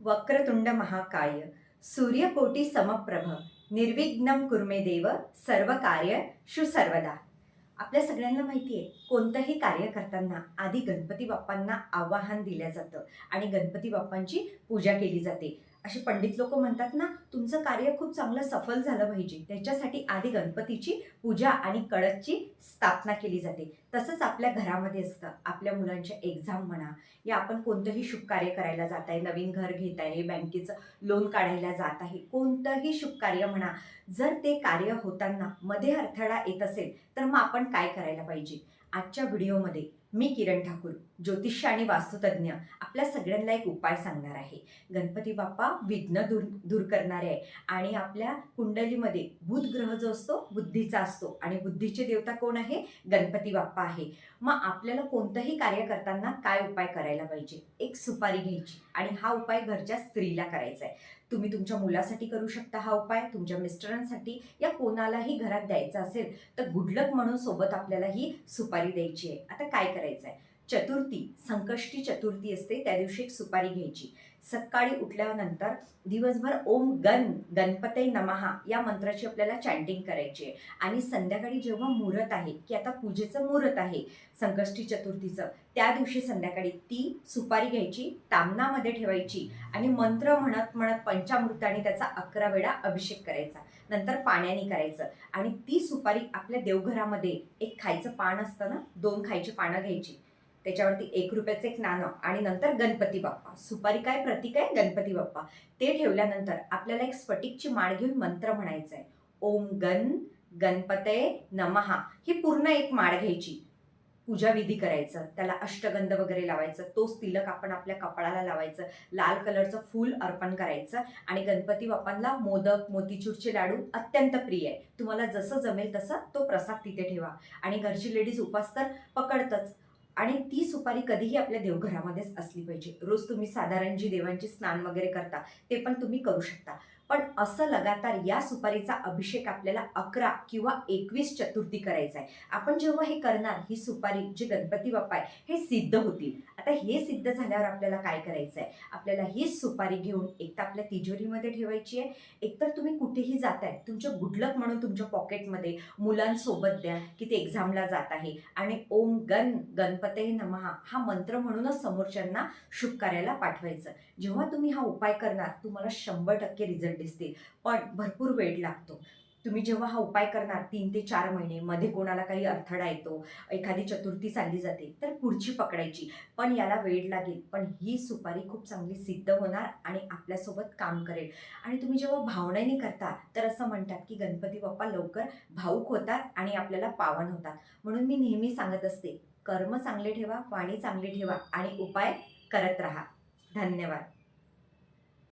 वक्रतुंड महाकाय सूर्यकोटी समप्रभ निर्विघ्नम कुर्मे देव सर्व कार्य सर्वदा आपल्या सगळ्यांना माहिती आहे कोणतंही कार्य करताना आधी गणपती बाप्पांना आवाहन दिलं जातं आणि गणपती बाप्पांची पूजा केली जाते. असे पंडित लोक म्हणतात ना तुमचं कार्य खूप चांगलं सफल झालं पाहिजे. त्याच्यासाठी आधी गणपतीची पूजा आणि कळसची स्थापना केली जाते. तसंच आपल्या घरामध्ये असतं. आपल्या मुलांच्या एक्झाम म्हणा या आपण कोणतंही शुभ कार्य करायला जात आहे नवीन घर घेत आहे बँकेचं लोन काढायला जात आहे कोणतंही शुभ कार्य म्हणा जर ते कार्य होताना मध्ये अडथळा येत असेल तर मग आपण काय करायला पाहिजे? आजच्या व्हिडिओमध्ये मी किरण ठाकूर ज्योतिष आणि वास्तुतज्ञ आपल्या सगळ्यांना एक उपाय सांगणार आहे. गणपती बाप्पा विघ्न दूर दूर करणारे आहे आणि आपल्या कुंडलीमध्ये बुध ग्रह जो असतो बुद्धीचा असतो आणि बुद्धीचे देवता कोण आहे? गणपती बाप्पा आहे. मग आपल्याला कोणतंही कार्य करताना काय उपाय करायला पाहिजे? एक सुपारी घ्यायची आणि हा उपाय घरच्या स्त्रीला करायचा आहे. तुम्ही तुमच्या मुलासाठी करू शकता हा उपाय तुमच्या मिस्टरांसाठी. या कोणालाही घरात द्यायचा असेल तर गुडलक म्हणून सोबत आपल्याला ही सुपारी द्यायची आहे. आता काय करायचं आहे चतुर्थी संकष्टी चतुर्थी असते त्या दिवशी एक सुपारी घ्यायची. सकाळी उठल्यानंतर दिवसभर ओम गण गणपते नमहा या मंत्राची आपल्याला चॅन्टिंग करायची आहे. आणि संध्याकाळी जेव्हा मुहूर्त आहे की आता पूजेचं मुहूर्त आहे संकष्टी चतुर्थीचं त्या दिवशी संध्याकाळी ती सुपारी घ्यायची तामनामध्ये ठेवायची आणि मंत्र म्हणत म्हणत पंचामृताने त्याचा अकरा वेळा अभिषेक करायचा. नंतर पाण्याने करायचं आणि ती सुपारी आपल्या देवघरामध्ये एक खायचं पान असतं ना दोन खायची पानं घ्यायची. त्याच्यावरती एक रुपयाचं एक नाणं आणि नंतर गणपती बाप्पा. सुपारी काय प्रतीक आहे? गणपती बाप्पा. ते ठेवल्यानंतर आपल्याला एक स्फटिकची माळ घेऊन मंत्र म्हणायचं आहे ओम गण गणपते नमहा ही पूर्ण एक माळ घ्यायची. पूजा विधी करायचं. त्याला अष्टगंध वगैरे लावायचं. तोच तिलक आपण आपल्या कपाळाला लावायचं. लाल कलरचं फूल अर्पण करायचं. आणि गणपती बाप्पांना मोदक मोतीचूरचे लाडू अत्यंत प्रिय आहे. तुम्हाला जसं जमेल तसं तो प्रसाद तिथे ठेवा. आणि घरची लेडीज उपास तर पकडतच. आणि ती सुपारी कधीही आपल्या देवघरामध्येच असली पाहिजे. रोज तुम्ही साधारण जी देवांची स्नान वगैरे करता ते पण तुम्ही करू शकता. पण असं लगातार या सुपारीचा अभिषेक आपल्याला अकरा किंवा एकवीस चतुर्थी करायचा आहे. आपण जेव्हा हे करणार ही सुपारी जे गणपती बाप्पा आहे हे सिद्ध होतील. आता हे सिद्ध झाल्यावर आपल्याला काय करायचं आहे आपल्याला हीच सुपारी घेऊन एक तर आपल्या तिजोरीमध्ये ठेवायची आहे. एकतर तुम्ही कुठेही जात आहे तुमच्या गुडलक म्हणून तुमच्या पॉकेटमध्ये मुलांसोबत द्या की ते एक्झामला जात आहे. आणि ओम गण गणपते नमहा हा मंत्र म्हणूनच समोरच्यांना शुभ कार्याला पाठवायचं. जेव्हा तुम्ही हा उपाय करणार तुम्हाला शंभर टक्के रिझल्ट दिसतील. पण भरपूर वेळ लागतो. तुम्ही जेव्हा हा उपाय करणार तीन ते चार महिने मध्ये कोणाला काही अडथळा येतो एखादी चतुर्थी चालली जाते तर पुढची पकडायची. पण याला वेळ लागेल. पण ही सुपारी खूप चांगली सिद्ध होणार आणि आपल्यासोबत काम करेल. आणि तुम्ही जेव्हा भावनेने करता तर असं म्हणतात की गणपती बाप्पा लवकर भाऊक होतात आणि आपल्याला पावन होतात. म्हणून मी नेहमी सांगत असते कर्म चांगले ठेवा वाणी चांगली ठेवा आणि उपाय करत राहा. धन्यवाद.